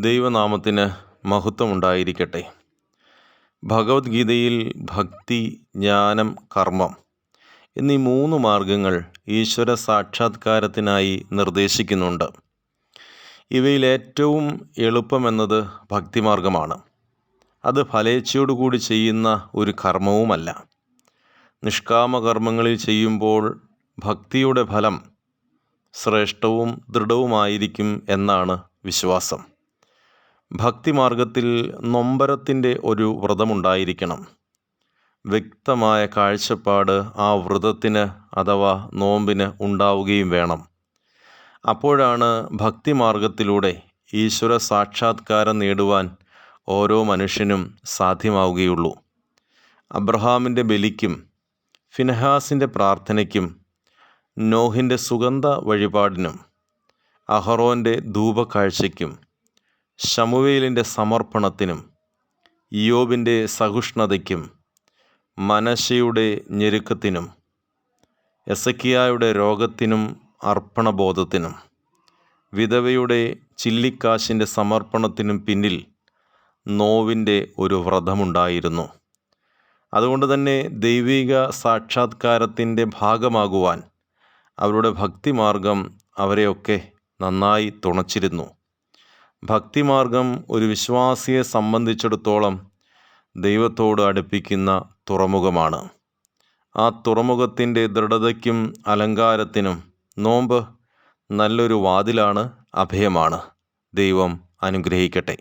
ദൈവനാമത്തിന് മഹത്വമുണ്ടായിരിക്കട്ടെ. ഭഗവത്ഗീതയിൽ ഭക്തി ജ്ഞാനം കർമ്മം എന്നീ മൂന്ന് മാർഗങ്ങൾ ഈശ്വര സാക്ഷാത്കാരത്തിനായി നിർദ്ദേശിക്കുന്നുണ്ട്. ഇവയിൽ ഏറ്റവും എളുപ്പമെന്നത് ഭക്തിമാർഗമാണ്. അത് ഫലേച്ഛയോടുകൂടി ചെയ്യുന്ന ഒരു കർമ്മവുമല്ല. നിഷ്കാമകർമ്മങ്ങളിൽ ചെയ്യുമ്പോൾ ഭക്തിയുടെ ഫലം ശ്രേഷ്ഠവും ദൃഢവുമായിരിക്കും എന്നാണ് വിശ്വാസം. ഭക്തിമാർഗത്തിൽ നൊമ്പരത്തിന്റെ ഒരു വ്രതമുണ്ടായിരിക്കണം. വ്യക്തമായ കാഴ്ചപ്പാട് ആ വ്രതത്തിന് അഥവാ നോമ്പിന് ഉണ്ടാവുകയും വേണം. അപ്പോഴാണ് ഭക്തിമാർഗത്തിലൂടെ ഈശ്വര സാക്ഷാത്കാരം നേടുവാൻ ഓരോ മനുഷ്യനും സാധ്യമാവുകയുള്ളൂ. അബ്രഹാമിന്റെ ബലിക്കും ഫിനഹാസിന്റെ പ്രാർത്ഥനയ്ക്കും നോഹിന്റെ സുഗന്ധ വഴിപാടിനും അഹറോന്റെ ധൂപക്കാഴ്ചയ്ക്കും ശമുവേലിന്റെ സമർപ്പണത്തിനും യോബിന്റെ സഹിഷ്ണുതയ്ക്കും മനശയുടെ ഞെരുക്കത്തിനും എസക്കിയായുടെ രോഗത്തിനും അർപ്പണബോധത്തിനും വിധവയുടെ ചില്ലിക്കാശിന്റെ സമർപ്പണത്തിനും പിന്നിൽ നോവിന്റെ ഒരു വ്രതമുണ്ടായിരുന്നു. അതുകൊണ്ട് തന്നെ ദൈവിക സാക്ഷാത്കാരത്തിന്റെ ഭാഗമാകുവാൻ അവരുടെ ഭക്തിമാർഗം അവരെയൊക്കെ നന്നായി തുണച്ചിരുന്നു. ഭക്തിമാർഗം ഒരു വിശ്വാസിയെ സംബന്ധിച്ചിടത്തോളം ദൈവത്തോട് അടുപ്പിക്കുന്ന തുറമുഖമാണ്. ആ തുറമുഖത്തിന്റെ ദൃഢതയ്ക്കും അലങ്കാരത്തിനും നോമ്പ് നല്ലൊരു വാതിലാണ് അഭയമാണ്. ദൈവം അനുഗ്രഹിക്കട്ടെ.